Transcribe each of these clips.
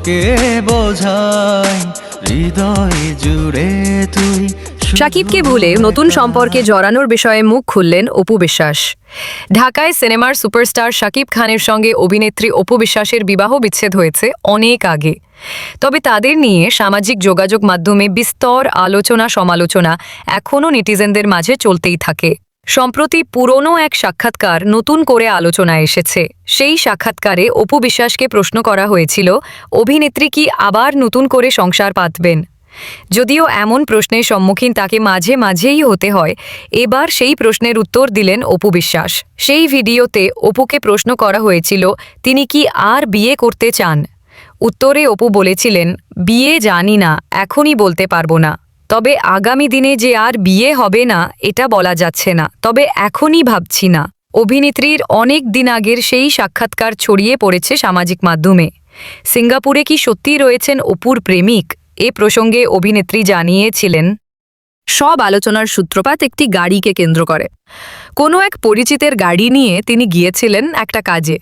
তোকে বোঝাই, হৃদয় জুড়ে তুই সাকিবকে ভুলে নতুন সম্পর্কে জড়ানোর বিষয়ে মুখ খুললেন অপু বিশ্বাস। ঢাকায় সিনেমার সুপারস্টার শাকিব খানের সঙ্গে অভিনেত্রী অপু বিশ্বাসের বিবাহ বিচ্ছেদ হয়েছে অনেক আগে। তবে তাদের নিয়ে সামাজিক যোগাযোগ মাধ্যমে বিস্তর আলোচনা সমালোচনা এখনও নেটিজেনদের মাঝে চলতেই থাকে। সম্প্রতি পুরনো এক সাক্ষাৎকার নতুন করে আলোচনায় এসেছে। সেই সাক্ষাৎকারে অপু বিশ্বাসকে প্রশ্ন করা হয়েছিল, অভিনেত্রী কি আবার নতুন করে সংসার পাতবেন? যদিও এমন প্রশ্নের সম্মুখীন তাকে মাঝে মাঝেই হতে হয়। এবার সেই প্রশ্নের উত্তর দিলেন অপু বিশ্বাস। সেই ভিডিওতে অপুকে প্রশ্ন করা হয়েছিল, তিনি কি আর বিয়ে করতে চান? উত্তরে অপু বলেছিলেন, বিয়ে জানি না, এখনই বলতে পারব না। তবে আগামী দিনে যে আর বিয়ে হবে না, এটা বলা যাচ্ছে না। তবে এখনই ভাবছি না। অভিনেত্রীর অনেক দিন আগের সেই সাক্ষাৎকার ছড়িয়ে পড়েছে সামাজিক মাধ্যমে। সিঙ্গাপুরে কি সত্যিই রয়েছেন অপুর প্রেমিক? এ প্রসঙ্গে অভিনেত্রী জানিয়েছিলেন, সব আলোচনার সূত্রপাত একটি গাড়িকে কেন্দ্র করে। কোনো এক পরিচিতের গাড়ি নিয়ে তিনি গিয়েছিলেন একটা কাজে।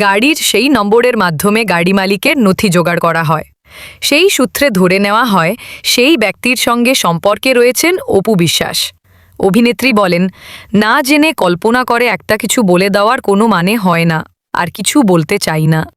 গাড়ির সেই নম্বরের মাধ্যমে গাড়ি মালিকের নথি জোগাড় করা হয়। সেই সূত্রে ধরে নেওয়া হয়, সেই ব্যক্তির সঙ্গে সম্পর্কে রয়েছেন অপু বিশ্বাস। অভিনেত্রী বলেন, না জেনে কল্পনা করে একটা কিছু বলে দেওয়ার কোনো মানে হয় না, আর কিছু বলতে চাই না।